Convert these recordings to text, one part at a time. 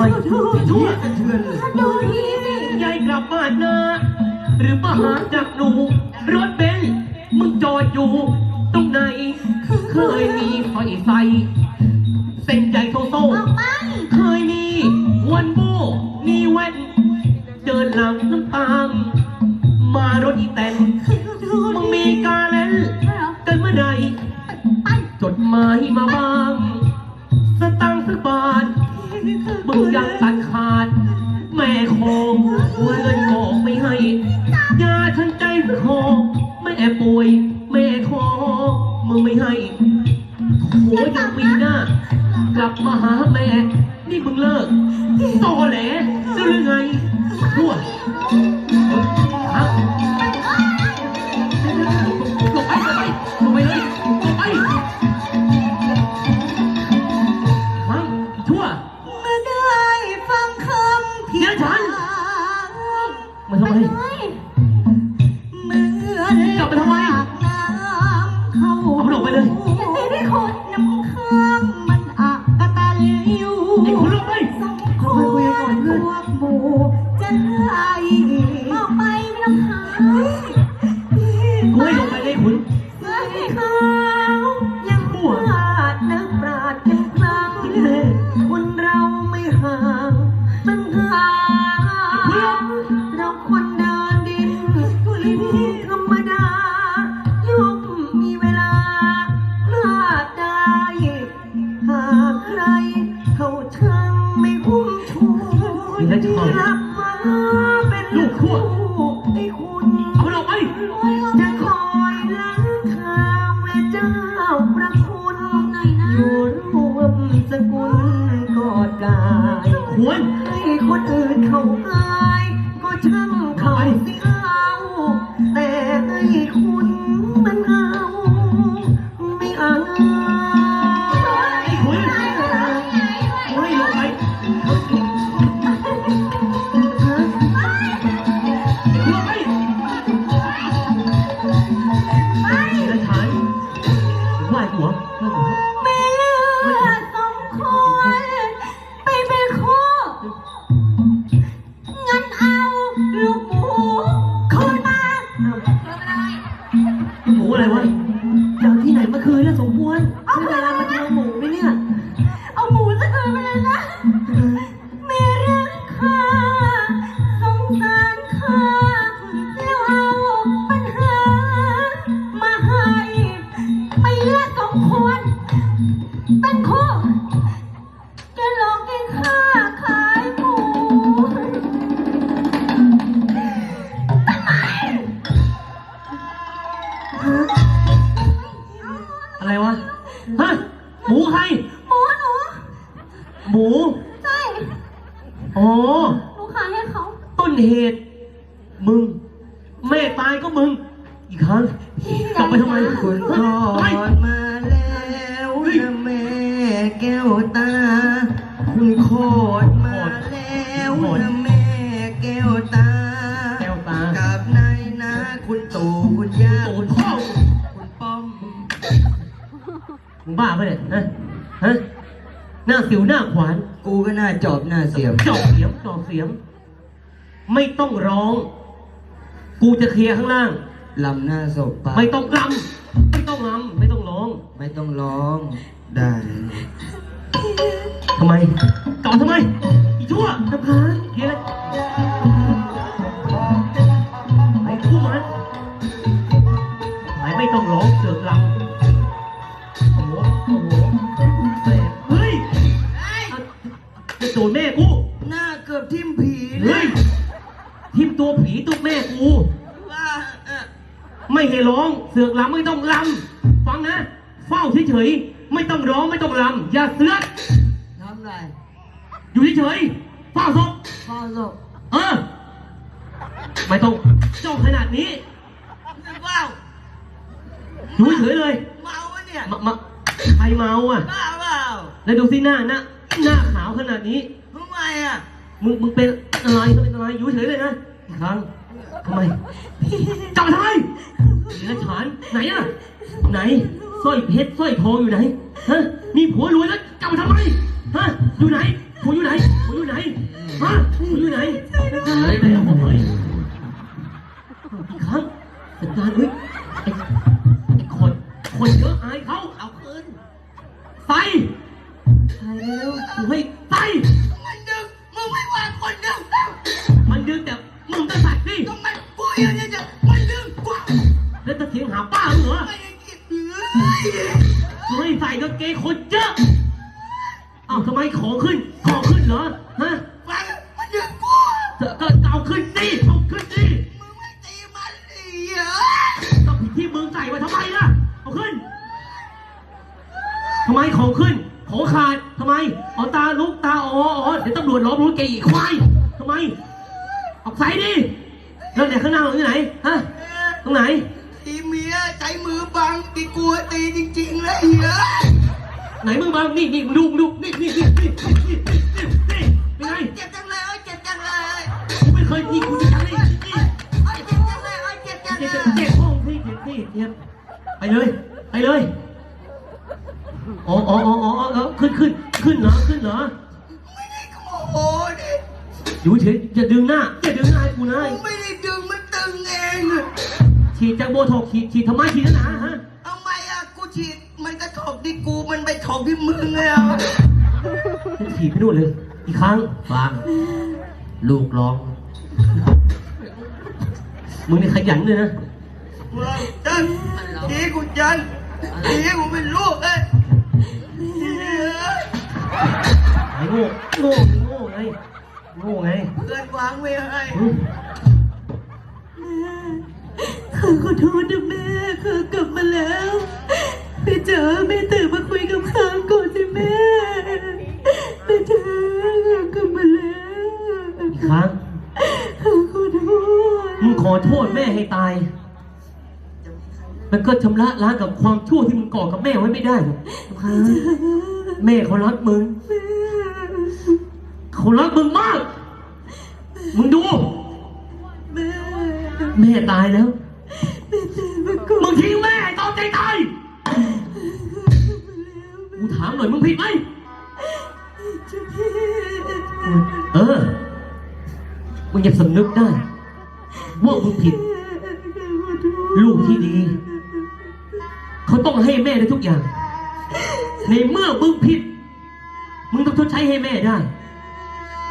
ไมชั่วเชื่อนเลยดูทีสิยายกลับบ้านนาหรือมาหาจากหนู รถเบนซ์มึงจอดอยู่ ตรงไหน เคยมีไฟใสเส้นใจโตโตออกไป เคยมีวันโบมีแว่น มึงยังตัดขาด แม่คงเงินออกไม่ให้ยาทันใจสักหอแม่ป่วย แม่ขอมึงไม่ให้หัวยังมีหน้ากลับมาหาแม่ นี่มึงเลิกตอแหลได้หรือไงทั่ว เดี๋ยวฉัน มาทำไม เหมือนกลับไปทำไมน้ำเข้าเอามันออกไปเลย ไม่ได้คนน้ำค้างมันอักกะตันอยู่ไอ้คุณลงไป สองคนพวกหมู่จะไล่ หาเราคนเดินดินลิ้นธรรมดาย่อมมีเวลาพลาดได้หากใครเขาช่างไม่คุ้มชูนี่นะชอบรับมาเป็นลูกขั้ มึง แม่ตายก็มึง อีกครั้งกลับไปทำไมคุณคลอไปดมาแล้วนะแม่แก้วตาคุณคลอดมาแล้วนะแม่แก้วตาแก้วตา กับนายนะคุณตู่คุณย่าโอ้คุณพ่อคุณป้อมมึงบ้าปะเนี่ยฮะฮะหน้าสิวหน้าขวาน กูก็น่าจอบหน้าเสียม จอกเสียงจอกเสียงไม่ต้องร้อง กูจะเคลียร์ข้างล่าง ลำหน้าศพปะไม่ต้องรำไม่ต้องรำไม่ต้องร้องไม่ต้องร้อง ได้ทำไมกลับมาทำไมอีชั่วน้ำค้างเคลียร์เลย ไม่ให้ร้องเสือกรำไม่ต้องรำฟังนะ เฝ้าเฉยๆไม่ต้องร้องไม่ต้องรำอย่าเสือกทำไรอยู่เฉยๆเฝ้าศพพ่อศพเออไม่ต้องจ้องขนาดนี้ว้าวอยู่เฉยๆเลยเมาวะเนี่ยมามาใครเมาอะบ้าเปล่าแล้วดูสิหน้าหน้าหน้าขาวขนาดนี้ ทำไมอะมึงมึงเป็นอะไรมึงเป็นอะไรอยู่เฉยๆเลยนะอีกครั้งทำไมจับมาทำไม รัฉานไหนอะไหนสร้อยเพชรสร้อยทองอยู่ไหนฮะมีผัวรวยแล้วกำมาทำไมฮะอยู่ไหนผัวอยู่ไหนผัวอยู่ไหนฮะผัวอยู่ไหนไฮ้ยไม่เอาไปอีครั้งจัดกาเฮ้ เถียงหาป้าเหรอไม่ใส่ก็เกยคนเยอะอ้าทำไมของขึ้น ของขึ้นเหรอ ฮะมันเดือดกูเกิก็เอาขึ้นสิเอาขึ้นสิมึงไม่ตีมันสิเหรอก็ผิดที่มึงใส่ไว้ทำไมล่ะ เอาขึ้น ทำไมของขึ้น ของขาดทำไมเอาตาลุกตาอ๋ออ๋อเดี๋ยวตำรวจล้อมรู้แกอีกควายทำไม ออกใส่ดิแล้วไหนข้างหน้าอยู่ไหน ฮะ ตรงไหน ใช้มือบังตีกลัวตีจริงๆเลยเฮ้ยไหนมือบังนี่นี่มึงดูมึงดูนี่นี่นี่นี่นี่นี่นี่เป็นไงเจ็บจังเลยโอ้เจ็บจังเลยกูไม่เคยนี่กูจะทำได้นี่โอ้เจ็บจังเลยโอ้เจ็บจังเลเจ็บย เจ็บห้องที่เจ็บที่เจ็บไปเลยไปเลยอ๋ออ๋ออ๋ออ๋อเออขึ้นขึ้นขึ้นเหรอขึ้นเหรอไม่ได้โมดิอยู่เฉยอย่าดึงหน้าอย่าดึงหน้าให้กูนะ กูไม่ได้ดึงมันตึงเอง ฉีดจากโบท็อกซ์ฉีดฉีดทำไมฉีดหนาฮะเอาไมอะกูฉีดมันก็ถกที่กูมันไปถกที่มึงเลยอะฉีดไปนู่นเลย อีกครั้งฟังลูกร้อง มึงนี่ขยันเลยนะว่าจันทีกูจันทีกูเป็นลูกเอ้ยไอ้โง่โง่โง่ไงโง่ไงเพื่อนวางไว้ให้อืม ข้าขอโทษนะแม่ข้ากลับมาแล้วแม่จ๋าแม่ตื่นมาคุยกับข้าก่อนสิแม่แม่จ๋าข้ากลับมาแล้วอีกครั้งข้าขอโทษมึงขอโทษแม่ให้ตาย มันก็ชำระล้างกับความชั่วที่มึงก่อกับแม่ไว้ไม่ได้หรอกแม่เขารักมึง เขารักมึงมาก มึงดูแม่ แม่ตายแล้วแม่ตื่นมาก่อนมึงทิ้งแม่ตอนใจตายกูถามหน่อยมึงผิดไหมจ้าพี่เออ มึงอย่าสำนึกได้ ว่ามึงผิด ลูกที่ดี เขาต้องให้แม่ได้ทุกอย่าง ในเมื่อมึงผิด มึงต้องชดใช้ให้แม่ได้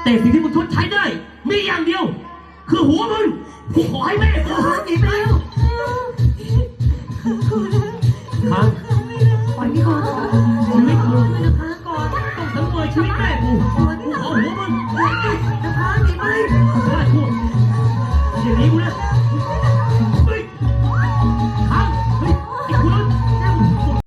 แต่สิ่งที่มึงชดใช้ได้ มีอย่างเดียว คือหัวมึง กูขอให้แม่กูหาอีกแล้วครับปล่อยพี่ก่อนชีวิตมึงนะคะก่อนต้องสังเวยชีวิตแม่